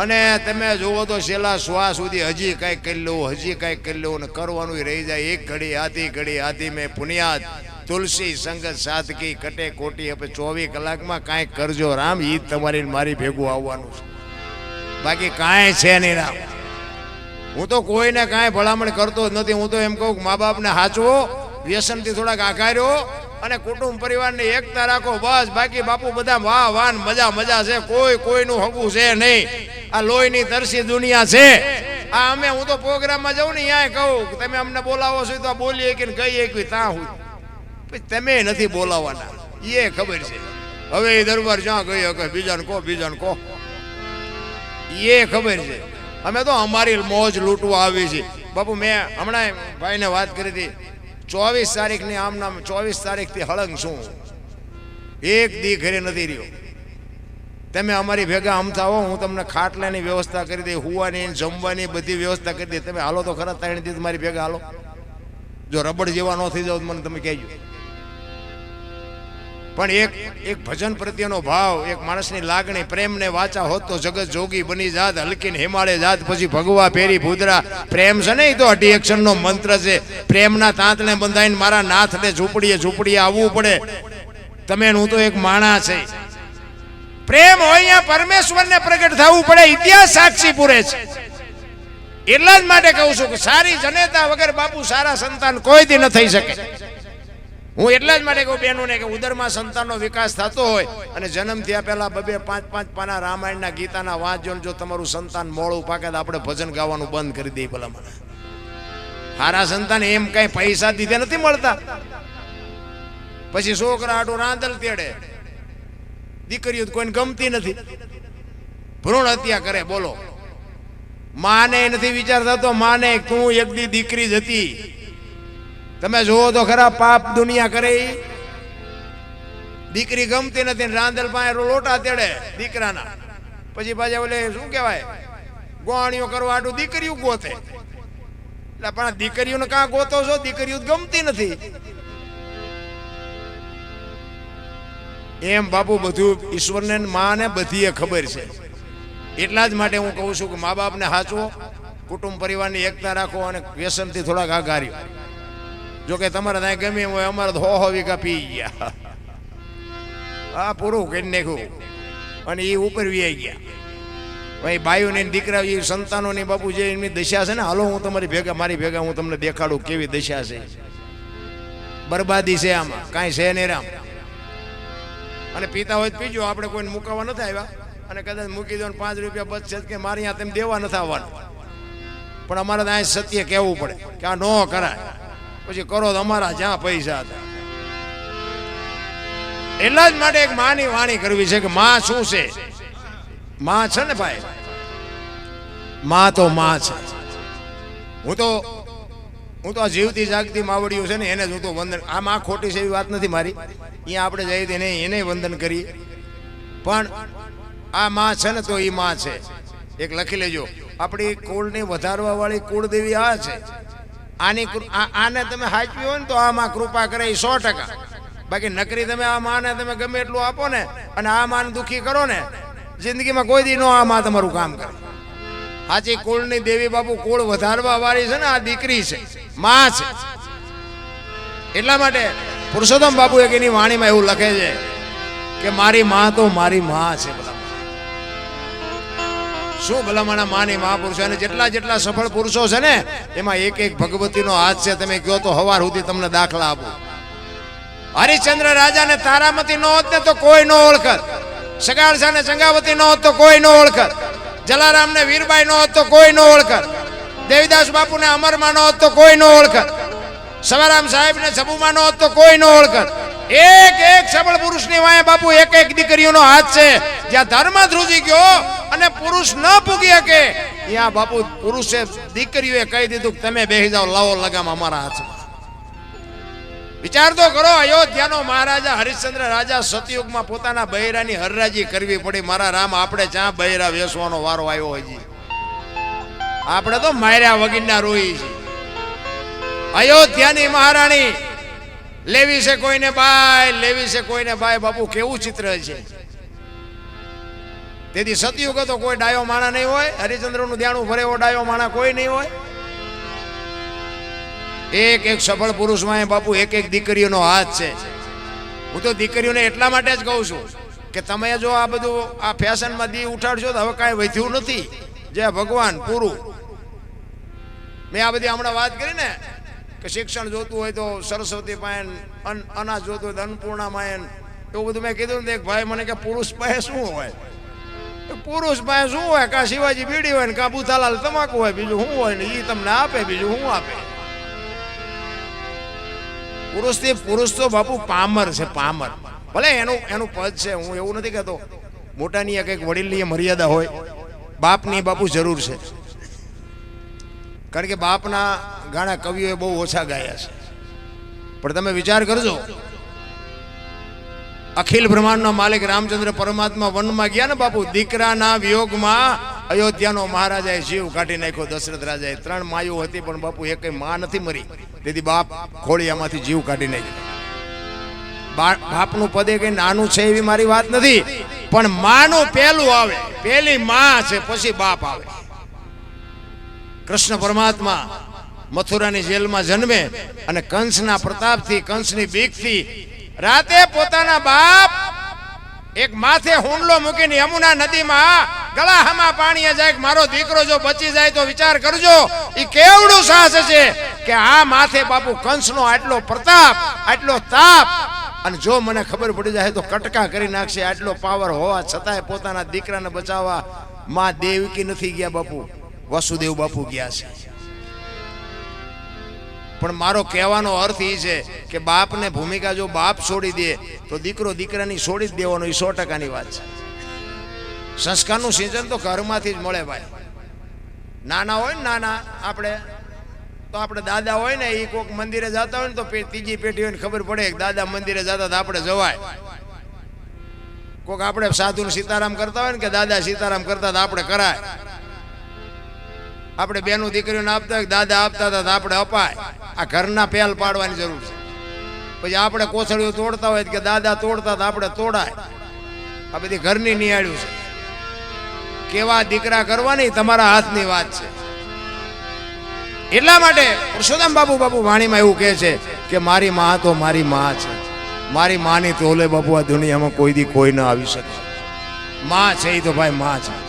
અને તમે જુઓ તો છેલ્લા શ્વાસ સુધી હજી કાંઈક કરી લઉં હજી કાંઈક કરી લેવું ને કરવાનું રહી જાય. એક ઘડી આધી ઘડી આધી મેં પુનિયાદ, તુલસી સંગત સાદગી કટે કોટી હવે ચોવીસ કલાકમાં કાંઈક કરજો રામ, ઈ તમારી મારી ભેગું આવવાનું છે. બાકી કાંઈ છે નહીં રામ. હું તો કોઈને કાંઈ ભલામણ કરતો જ નથી. હું તો એમ કહું મા બાપને સાચવો વ્યસનથી થોડાક આઘાર્યો અને કુટુંબ પરિવારને એકતા રાખો, બસ, બાકી બાપુ બધા વાહ વાન મજા મજા છે. કોઈ, કોઈનું હગું છે નહીં. આ લોહીની તરસી દુનિયા છે. આ અમે, હું તો પ્રોગ્રામમાં જાઉં ને ત્યાં કહું તમે અમને બોલાવો છો તો બોલીએ કે કહીએ કે ત્યાં હું તમે નથી બોલાવવાના. એ ખબર છે. હવે એ દરબાર જ્યાં ગઈ કે બીજાને કહો બીજાને કહો. એ ખબર છે. અમે તો અમારી મોજ લૂંટવા આવી છે. બાપુ, મેં હમણાં ભાઈને વાત કરી હતી. ચોવીસ તારીખની આમ નામ ચોવીસ તારીખથી હળંગ છું. એક દી ઘરે નથી રહ્યો. તમે અમારી ભેગા અમતા હો, હું તમને ખાટલાની વ્યવસ્થા કરી દઈ, હુવાની, જમવાની બધી વ્યવસ્થા કરી દઈ. તમે હાલો તો ખરા ત્રણ દી મારી ભેગા હાલો. જો રબડ જેવા ન થઈ જાવ મને તમે કહેજો. પણ એક એક ભજન પ્રત્યેનો ભાવ, એક માણસની લાગણી, પ્રેમને વાચા હોત તો જગત જોગી બની જાત, હલકીન હિમાળે જાત, પછી ભગવા પેરી ભૂદરા. પ્રેમ છે ને તો અઢી એક્શન નો મંત્ર છે. પ્રેમના તાંતને બંધાઈને મારા નાથને ઝૂંપડીએ ઝૂંપડીએ આવવું પડે. તમે હું તો એક માણા છે. પ્રેમ હોય અહીંયા પરમેશ્વરને પ્રગટ થવું પડે, ઇતિહાસ સાક્ષી પૂરે છે. એટલા જ માટે કહું છું કે સારી જનેતા વગર બાપુ સારા સંતાન કોઈ દી ન થઈ શકે. હું એટલા જ માટે કહું બહેનોને કે ઉદરમાં સંતાનનો વિકાસ થતો હોય અને જન્મ થયા પહેલાં બબે પાંચ પાંચ પાના રામાયણના ગીતાના વાંચજો જો તમારું સંતાન મોડું પાકે તો આપણે ભજન ગાવાનું બંધ કરી દઈએ ભલા મને હારા સંતાન એમ કઈ પૈસા દીધે નથી મળતા. પછી છોકરા આટું રાંધલ તેડે. દીકરીઓ કોઈને ગમતી નથી. ભ્રૂણ હત્યા કરે, બોલો. માને નથી વિચાર થતો માને તું એક દી દીકરી જ હતી. તમે જુઓ તો ખરા પાપ દુનિયા કરે. દીકરી ગમતી નથી રાંધલ પાસે લોટા તેડે દીકરાના. પછી પાછા ઓલે શું કહેવાય? ગોવાણીઓ કરવા આટું દીકરીઓ ગોતે. એટલે પણ દીકરીઓને કાં ગોતો છો? દીકરીઓ ગમતી નથી. એમ બાપુ બધું ઈશ્વરને માને બધીએ ખબર છે. એટલા જ માટે હું કહું છું કે મા બાપને સાચવો કુટુંબ પરિવારની એકતા રાખો અને વ્યસનથી થોડાક આઘાર્યો જો કે તમારે ત્યાં ગમે હોય, અમારે તો હો વીઘા પી ગયા. આ પૂરું કરી નાખ્યું. અને એ ઉપર વી ગયા. ભાઈ, બાયુને ને દીકરા એ સંતાનોની બાપુ જે એમની દશા છે ને, હાલો હું તમારી ભેગા, મારી ભેગા હું તમને દેખાડું કેવી દશા છે. બરબાદી છે આમાં, કાંઈ છે નહીં રામ. અને પીતા હોય તો પીજો, આપણે કોઈને મુકાવા નથી આવ્યા. અને કદાચ મૂકી દો પાંચ રૂપિયા બચશે કે મારે અહીંયા તેમ દેવા નથી આવવાનું. પણ અમારે તો અહીં સત્ય કહેવું પડે કે આ ન કરાય. પછી કરો તો અમારા જ્યાં પૈસા હતા. એટલા જ માટે એક માની વાણી કરવી છે કે માં શું છે? માં છે ને ભાઈ? માં તો માં છે. હું તો હું તો આ જીવતી જાગતી માવડીઓ છે ને એને જ હું તો વંદન, આ માં ખોટી છે એવી વાત નથી મારી. અહીંયા આપણે જઈએ તો એને વંદન કરીએ. પણ આ માં છે ને તો એ માં છે. એક લખી લેજો. આપણી કુળની વધારવા વાળી કુળદેવી આ છે. આની આને તમે હાચવી હોય ને તો આમાં કૃપા કરે એ સો ટકા. બાકી નકરી તમે આ માને તમે ગમે એટલું આપો ને અને આ માને દુઃખી કરો ને, જિંદગીમાં કોઈ દી નો આ માં તમારું કામ કરે. સાચી કુળની દેવી બાપુ કુળ વધારવા વાળી છે ને, આ દીકરી છે, માં છે. એટલા માટે પુરુષોત્તમ બાપુ એક એની વાણીમાં એવું લખે છે કે મારી માં તો મારી માં છે બધા શું ભલામણા માની મહાપુરુષો? અને જેટલા જેટલા સફળ પુરુષો છે ને, એમાં એક એક ભગવતીનો હાથ છે, તમે કહો તો હવાર સુધી તમને દાખલા આપો. હરિશ્ચંદ્ર રાજાને તારામતી નો હોત તો કોઈ નો ઓળખત. સગાળસા ને ચંગાવતી નો હોત તો કોઈ નો ઓળખત. જલારામ ને વીરબાઈ નો હોત તો કોઈ નો ઓળખત. દેવીદાસ બાપુ ને અમરમાં નો હોત તો કોઈ નો ઓળખત. સવારામ સાહેબ ને સબુમાં નો હોત તો કોઈ નો ઓળખત. એક એક સબળ પુરુષની વાય બાપુ એક એક દીકરીઓનો હાથ છે. જ્યાં ધર્મ ધ્રુજી ગયો અને પુરુષ ન પૂગી શકે. ત્યાં બાપુ, પુરુષે દીકરીઓએ કહી દીધું કે તમે બેસી જાઓ, લાવો લગામ અમારા હાથમાં. વિચાર તો કરો, અયોધ્યાનો મહારાજા હરિશ્ચંદ્ર રાજા સતયુગમાં પોતાના બૈરાની હરરાજી કરવી પડી. મારા રામ, આપણે જ્યાં બૈરા વેસવાનો વારો આવ્યો હોય જી. આપણે તો માર્યા વગીરના રોઈ છે અયોધ્યાની મહારાણી, લેવી છે કોઈને બાય, લેવી છે કોઈને બાય. બાપુ, કેવું ચિત્ર છે? તેથી સતયુગ તો કોઈ ડાયો માણા નહીં હોય, હરિચંદ્રનું ધ્યાન ભરે એવો ડાયો માણા કોઈ નહીં હોય. એક એક સફળ પુરુષમાં એ બાપુ એક એક દીકરીઓનો હાથ છે. હું તો દીકરીઓને એટલા માટે જ કહું છું કે તમે જો આ બધું આ ફેશનમાં દી ઉઠાડશો તો હવે કાંઈ વધ્યું નથી. જે ભગવાન, પૂરું. મેં આ બધી હમણાં વાત કરી ને કે શિક્ષણ જોતું હોય તો સરસ્વતી પાયન, અન અનાજ જોતું હોય તો અન્નપૂર્ણા માયન, એવું બધું મેં કીધું ને એક ભાઈ મને કે પુરુષ પાસે શું હોય? પુરુષ પાસે શું હોય? કા શિવાજી બીડી હોય ને કા બુથાલાલ તમાકુ હોય? બીજું શું હોય ને એ તમને આપે, બીજું શું આપે? પુરુષથી પુરુષ તો બાપુ પામર છે, પામર. ભલે એનું એનું પદ છે, હું એવું નથી કહેતો. મોટાની કંઈક વડીલની મર્યાદા હોય. બાપની બાપુ જરૂર છે. કારણ કે બાપના ગાણા કવિઓએ બહુ ઓછા ગાયા છે. પણ તમે વિચાર કરજો અખિલ બ્રહ્માંડનો માલિક રામચંદ્ર પરમાત્મા વનમાં ગયા ને બાપુ, દીકરાના વિયોગમાં અયોધ્યાનો મહારાજાએ જીવ કાઢી નાખ્યો, દશરથ રાજાએ ત્રણ માયું હતી, પણ બાપુ એકેયમાં નથી મરી. તેથી બાપ ખોળિયામાંથી જીવ કાઢી નાખ્યો. બાપનું પદે કઈ નાનું છે એવી મારી વાત નથી, પણ માનું પહેલું આવે પહેલી માં છે, પછી બાપ આવે. કૃષ્ણ પરમાત્મા મથુરાની જેલમાં જન્મે અને કંસના પ્રતાપથી, કંસની બીકથી રાતે પોતાના બાપ એક માથે હુંડલો મૂકીને યમુના નદીમાં ગળામાં પાણી જાય મારો દીકરો જો બચી જાય તો વિચાર કરજો એ કેવડું સાહસ છે કે આ માથે બાપુ કંસનો આટલો પ્રતાપ, આટલો તાપ. અને જો મને ખબર પડી જાય તો કટકા કરી નાખશે આટલો પાવર હોવા છતાંય પોતાના દીકરાને બચાવવા માં દેવકી નથી ગયા બાપુ, વસુદેવ બાપુ ગયા છે. પણ મારો કહેવાનો અર્થ એ છે કે બાપને ભૂમિકા જો બાપ છોડી દે, તો દીકરો દીકરાની છોડી જ દેવાનો એ સો ટકાની વાત છે. સંસ્કારનું સિંચન તો ઘરમાંથી જ મળે ભાઈ. નાના હોય ને નાના આપણે, તો આપણે દાદા હોય ને એ કોઈક મંદિરે જતા હોય ને તો ત્રીજી પેઢી હોય ને ખબર પડે કે દાદા મંદિરે જતા આપણે જવાય. કોઈક આપણે સાધુ સીતારામ કરતા હોય ને કે દાદા સીતારામ કરતા તો આપણે કરાય. આપણે બેનું દીકરીઓને આપતા દાદા આપતા હતા આપણે અપાય. આ ઘરના પહેલ પાડવાની જરૂર છે. પછી આપણે કોથળીઓ તોડતા હોય કે દાદા તોડતા તો આપણે તોડાય. આ બધી ઘરની નિહાળ્યું છે. કેવા દીકરા કરવાની તમારા હાથની વાત છે. એટલા માટે પુરુષોત્તમ બાબુ બાબુ વાણીમાં એવું કહે છે કે મારી માં તો મારી માં છે. મારી માની તોલે બાબુ આ દુનિયામાં કોઈ દી કોઈ ન આવી શકે. માં છે એ તો ભાઈ માં છે.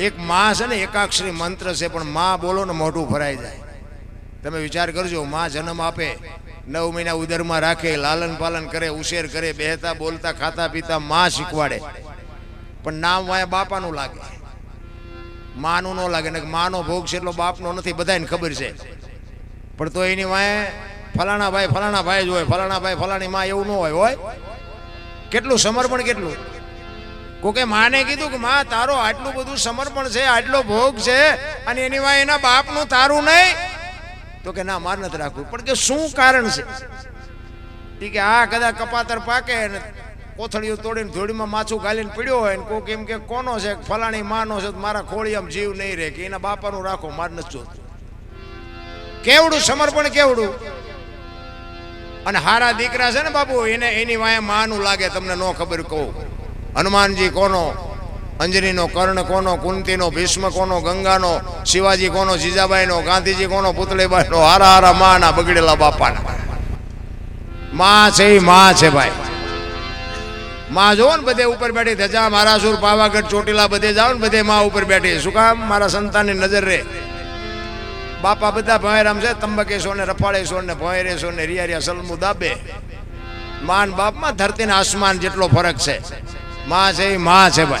એક માં છે ને, એકાક્ષરી મંત્ર છે, પણ માં બોલો ને મોઢું ભરાઈ જાય. તમે વિચાર કરજો, માં જન્મ આપે, નવ મહિના ઉદરમાં રાખે, લાલન પાલન કરે, ઉછેર કરે, બેહતા, બોલતા, ખાતા, પીતા, માં શીખવાડે. પણ નામ વાય બાપાનું લાગે. માનું ન લાગે ને માનો ભોગ છે એટલો બાપનો નથી બધાને ખબર છે. પણ તો એની વાય ફલાણા ભાઈ ફલાણા ભાઈ જ હોય, ફલાણા ભાઈ, ફલાણી માં એવું ન હોય હોય? કેટલું, સમર્પણ કેટલું? કોકે માને કીધું કે માં, તારો આટલું બધું સમર્પણ છે, આટલો ભોગ છે, અને એની વાય એના બાપનું તારું નહીં. તો કે ના, માર નથી રાખવું. પણ કે શું કારણ છે? કે આ કદાચ કપાતર પાકે ને કોથળીઓ તોડીને ધોળીમાં માછું ગાલીને પીડ્યો હોય ને કોક એમ કે કોનો છે? ફલાણી માનો છે મારા ખોળિયામાં જીવ નહીં રહે. કે એના બાપાનું રાખો, માર નથી જોતું. કેવડું સમર્પણ, કેવડું? અને હારા દીકરા છે ને બાપુ, એને એની વાય માનું લાગે, તમને ન ખબર કહું. હનુમાનજી કોનો, અંજનીનો કર્ણ કોનો, કુંતીનો, ભીષ્મ કોનો, ગંગાનો, શિવાજી કોનો, જીજાબાઈનો, ગાંધીજી કોનો, પુતળીબાઈનો, હારા હારા માના બગડેલા બાપાના. માં છે ઈ માં છે ભાઈ. માં જોવો ને બધે ઉપર બેઠી ધજા, મારાસુર, પાવાગઢ, ચોટીલા બધે જાઓ ને બધે માં ઉપર બેઠી. શું કામ? મારા સંતાનની નજર રે. બાપા બધા ભોયરામ છે તંબકેશો ને રફાળેશો ને ભોયરેશ્વર ને રિયારિયા, સલમુ દાબે. માન બાપમાં ધરતીના આસમાન જેટલો ફરક છે. માં છે એ માં છે ભાઈ.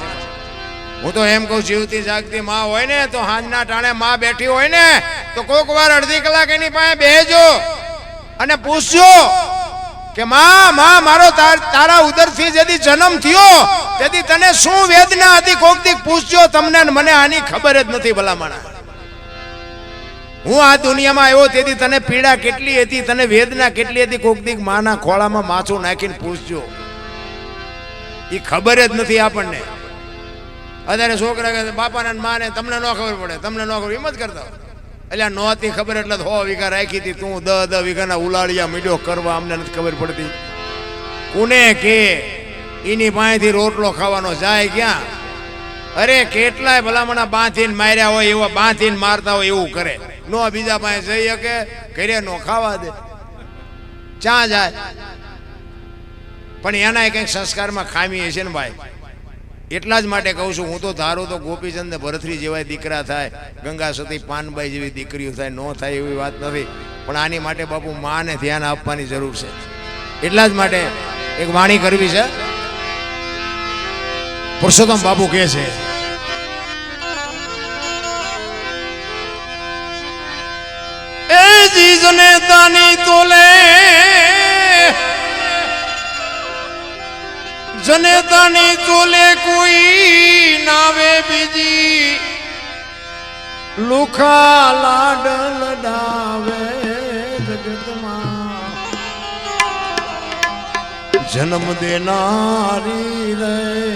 હું તો એમ કહું, જીવતી જાગતી માં હોય ને, તો હાંજના ટાણે માં બેઠી હોય ને, તો કોક વાર અડધી કલાક એની પાસે બેહજો અને પૂછજો કે, માં માં, મારો તાર- ઉદરથી જેથી જન્મ થયો, તેથી તને શું વેદના હતી? કોક દી પૂછજો તમને મને આની ખબર જ નથી ભલામણા. હું આ દુનિયામાં આવ્યો તેથી તને પીડા કેટલી હતી, તને વેદના કેટલી હતી? કોક દી માના ખોળામાં માથું નાખીને પૂછજો. એ ખબર જ નથી આપણને. અત્યારે છોકરા કહે બાપાને માને, તમને ન ખબર પડે, તમને ન ખબર. એમ જ કરતા. એટલે નહોતી ખબર એટલે હો વીઘા રાખી હતી. તું દ દહ વીઘાના ઉલાળિયા મીડો કરવા અમને નથી ખબર પડતી. કોને કે એની પાસેથી રોટલો ખાવાનો જાય ક્યાં? અરે કેટલાય ભલામણા બાંધીને માર્યા હોય એવા, બાંધીને મારતા હોય એવું કરે. નો બીજા પાસે જઈ શકે ઘરે નો ખાવા દે. ચા જાય. પણ એના કંઈક સંસ્કારમાં ખામી હશે ને ભાઈ? એટલા જ માટે કહું છું, હું તો ધારું તો ગોપીચંદ ને ભરતરી દીકરા થાય, ગંગા સતી પાનબાઈ જેવી દીકરીઓ થાય, ન થાય એવી વાત નથી. પણ આની માટે બાપુ માને ધ્યાન આપવાની જરૂર છે. એટલા જ માટે એક વાણી કરવી છે. પુરુષોત્તમ બાપુ કહે છે, એ જીજને તાની તોલે જનેતાની ચોલે કોઈ નાવે બીજી. લુખા લાડ લડાવે જગતમાં. જન્મ દેનારી રે.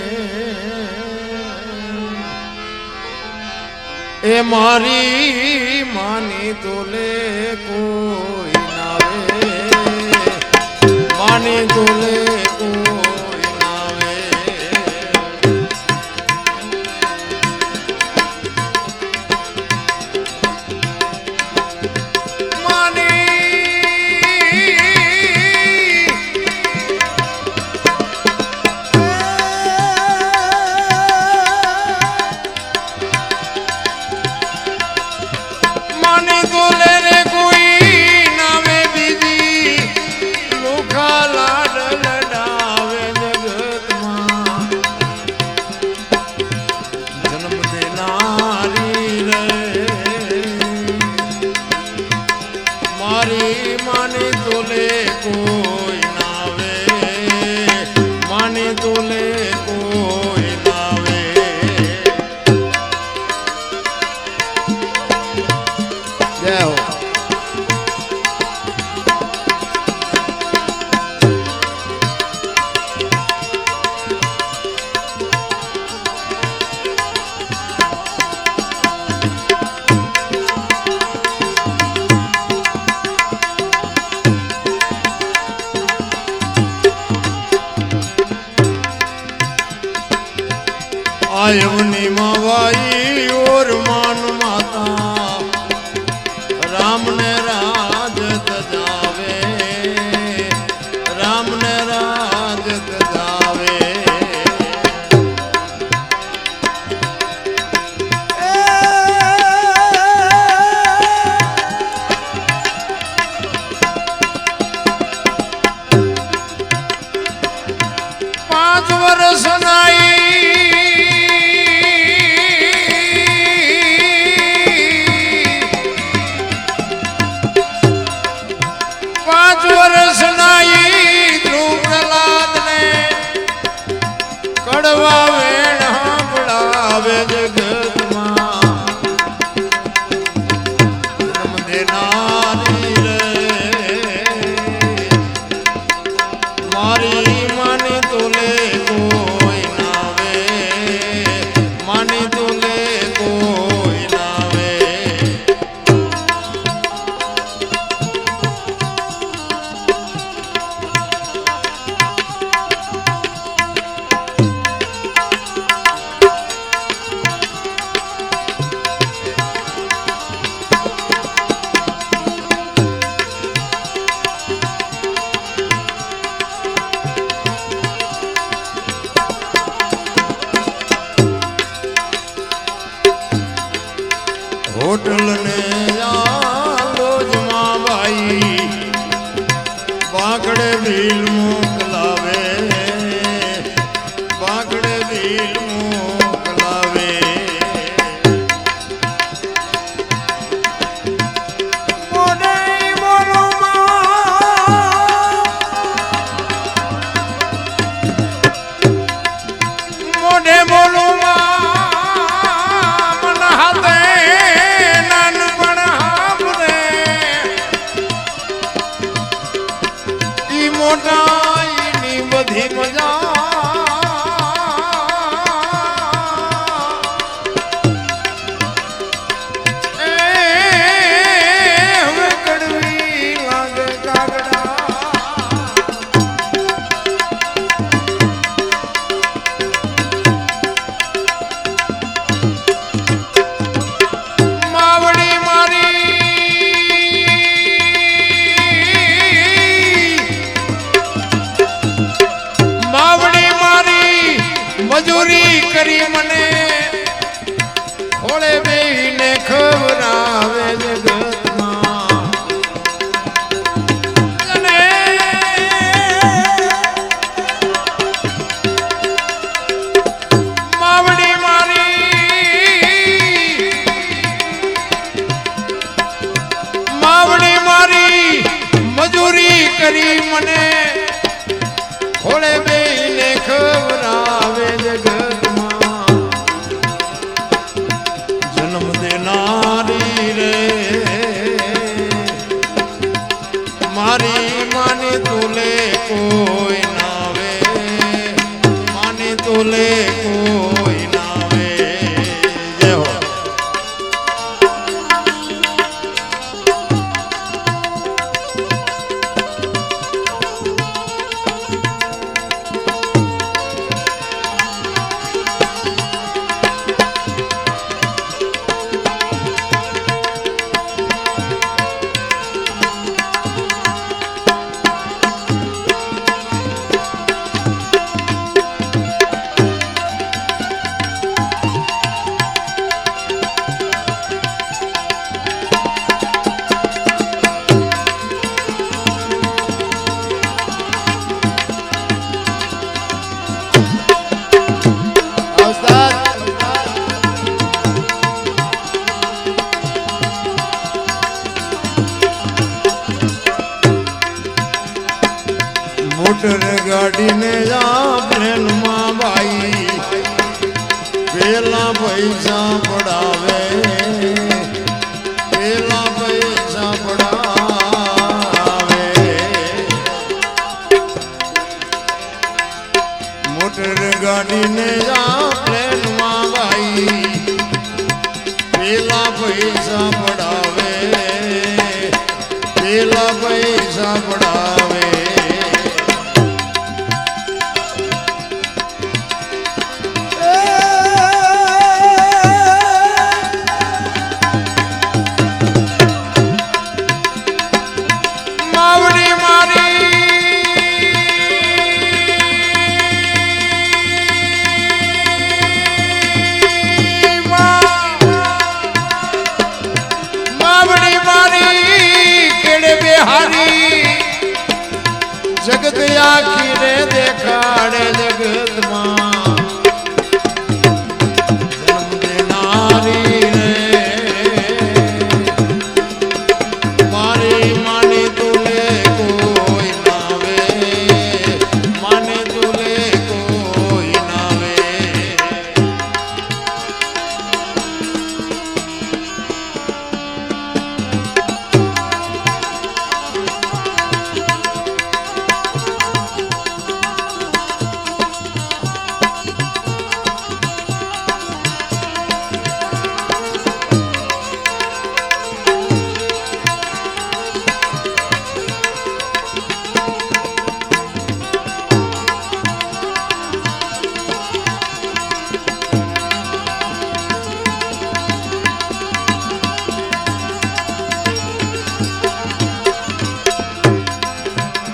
એ મારી માની તોલે કોઈ નાવે. માની તોલે માની તોલે પાકડે ભીલ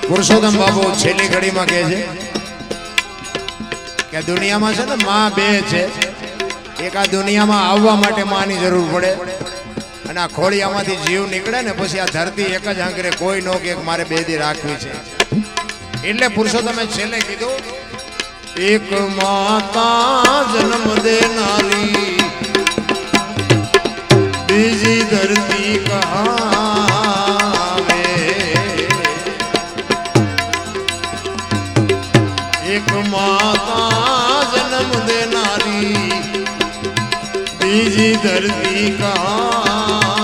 પુરુષોત્તમ બાબુ છેલ્લી ઘડીમાં કહે છે કે દુનિયામાં છે ને માં બે છે. એક આ દુનિયામાં આવવા માટે માની જરૂર પડે અને આ ખોળિયામાંથી જીવ નીકળે ને પછી આ ધરતી એક જ આંકરે કોઈ નો કે મારે બે દી રાખવી છે. એટલે પુરુષોત્તમે છેલ્લે કીધું, એક માતા જન્મ દેનારી બીજી ધરતી કહાવે જન્મ દેનારી. બીજી ધરતી કહાવે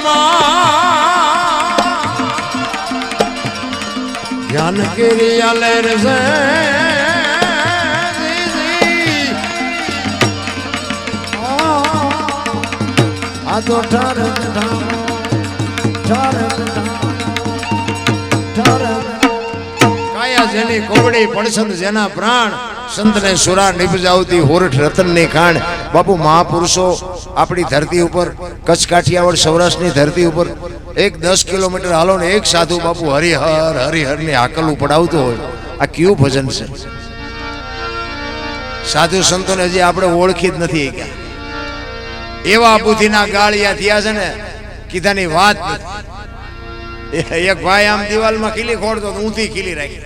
જાતું બ્રહ્મા જ્ઞાન રે છે તો જેની કોબડી પડસંદ જેના પ્રાણ, સંતને સુરા નિપજાવતી હોરઠ રતનની ખાણ. બાપુ મહાપુરુષો, આપણી ધરતી ઉપર કચ્છ કાઠિયાવાડ સૌરાષ્ટ્રની ધરતી ઉપર એક દસ કિલોમીટર હાલો ને એક સાધુ બાપુ હરિહર, હરિહરની હાકલ પડાવતો હોય. આ કયું ભજન છે? સાધુ સંતોને હજી આપણે ઓળખી જ નથી ગયા એવા બુદ્ધિના ગાળિયા થયા છે ને, કીધાની વાત એક ભાઈ આમ દિવાલમાં ખીલી ખોડતો ઊંધી ખીલી રાખી.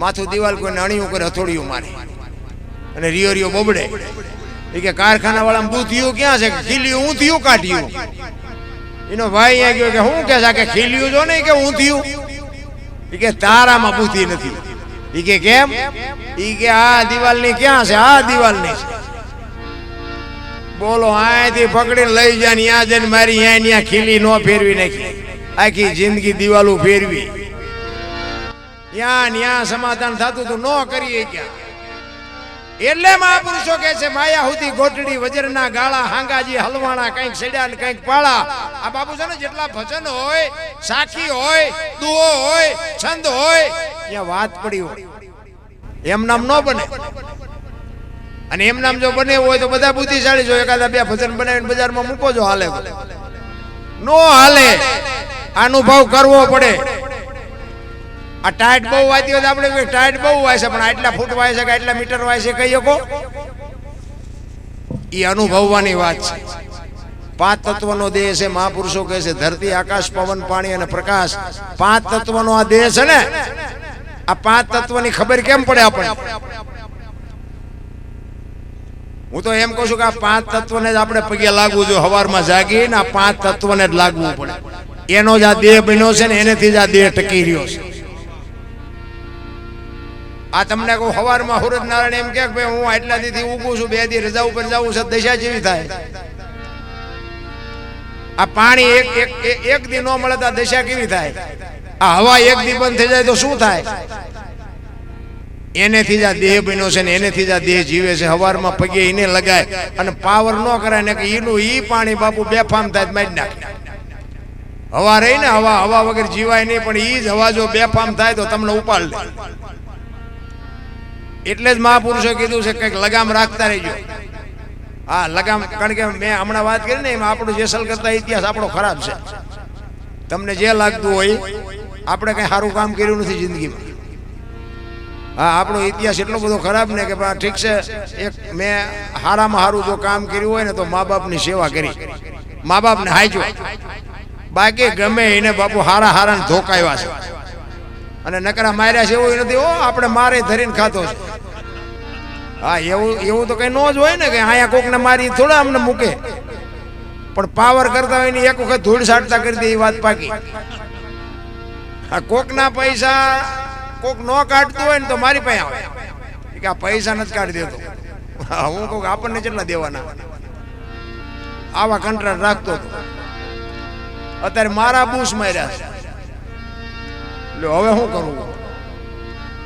માથું દિવાલ કોઈ અણીયું કરે હથોડિયું મારે. અને રિયો રિયો બબડે. એ કે કારખાના વાળા બુદ્ધિયું ક્યાં છે? ખીલ્યું, ઊંધિયું કાઢ્યું. એનો ભાઈ અહીંયા ગયો કે હું કે છે? કે ખીલ્યું જો ને કે ઊંધિયું. એ કે તારામાં બુદ્ધિ નથી. એ કે કેમ? એ કે આ દિવાલની ક્યાં છે? આ દિવાલની છે. બોલો અહીંયાથી પકડીને લઈ જાય ત્યાં જઈને મારી અહીંયા ત્યાં ખીલી ન ફેરવી નાખી. આખી જિંદગી દિવાલો ફેરવી. ત્યાં ન્યા સમાધાન થતું તો નો કરીએ ક્યાં? એટલે મહાપુરુષો કે છે, માયા હુતી ગોટડી, વજરના ગાળા, હાંગાજી, હલવાણા, કંઈક સડ્યા ને કંઈક પાળા. આ બાબુ છે ને, જેટલા ભજન હોય, સાખી હોય, દુઓ હોય, છંદ હોય, ત્યાં વાત પડી હોય. એમ નામ ન બને. અને એમ નામ જો બને હોય તો બધા બુદ્ધિશાળી જો એકાદા બે ભજન બનાવીને બજારમાં મૂકો જો હાલે. નો હાલે. અનુભવ કરવો પડે. આ ટાઈટ બહુ વાતી હોય આપણે ટાયટ બહુ વાય છે, પણ આટલા ફૂટ વાય છે કે આટલા મીટર વાય છે કહી શકો એ અનુભવવાની વાત છે. પાંચ તત્વનો દેહ છે મહાપુરુષો કહે છે, ધરતી, આકાશ, પવન, પાણી અને પ્રકાશ. પાંચ તત્વનો આ દેહ છે ને, આ પાંચ તત્વની ખબર કેમ પડે આપણે હું તો એમ કહું છું કે આ પાંચ તત્વને જ આપણે પગે લાગવું જોઈએ, હવારમાં જાગીને આ પાંચ તત્વને જ લાગવું પડે. એનો જ આ દેહ બન્યો છે ને, એનેથી જ આ દેહ ટકી રહ્યો છે. આ તમને કહું, હવારમાં હુરજ નારાયણ એમ કે ભાઈ હું આટલા દીથી ઊભું છું, બે દી રજા ઉપર જાઉં છું, દશા જેવી થાય. આ પાણી એક એક એક- દી ન મળે તો દશા કેવી થાય? આ હવા એક દી બંધ થઈ જાય તો શું થાય? એનેથી જ આ દેહ બન્યો છે ને એનેથી જ આ દેહ જીવે છે. હવારમાં પગે એને લગાય અને પાવર ન કરાય ને કે એનું ઈ પાણી બાપુ બેફામ થાય મારી નાખે. હવા રહી ને હવા હવા વગર જીવાય નહીં, પણ ઈ જ હવા જો બેફામ થાય તો તમને ઉપાડ એટલે જ મહાપુરુષો કીધું છે કંઈક લગામ રાખતા રહેજો. હા, લગામ, કારણ કે મેં હમણાં વાત કરી ને, એમાં આપણો જેસલ કરતા ઇતિહાસ આપણો ખરાબ છે. તમને જે લાગતું હોય, આપણે કઈ સારું કામ કર્યું નથી જિંદગીમાં. હા, આપણો ઇતિહાસ એટલો બધો ખરાબ ને કે ઠીક છે, એક મેં હારામાં હારું જો કામ કર્યું હોય ને, તો મા બાપની સેવા કરી. મા બાપને હાજો બાકી ગમે એને બાપુ હારા હારાને ધોકાવ્યા છે. અને નકરા માર્યા છે એવું નથી. હો આપણે મારે ધરીને ખાતો છે. હા એવું એવું તો કઈ ન જ હોય ને કે અહીંયા કોકને મારી થોડા અમને મૂકે. પણ પાવર કરતા હોય ને એક વખત ધૂળ સાટતા કરી દે એ વાત પાકી. આ કોકના પૈસા કોક ન કાઢતું હોય ને તો મારી પાસે આવે. કે આ પૈસા નથી કાઢી દેતો. હા, કહું આપણને કેટલા દેવાના? આવા કંટ્રાક્ટ રાખતો હતો. અત્યારે મારા બૂસ માર્યા છે. એટલે હવે શું કરવું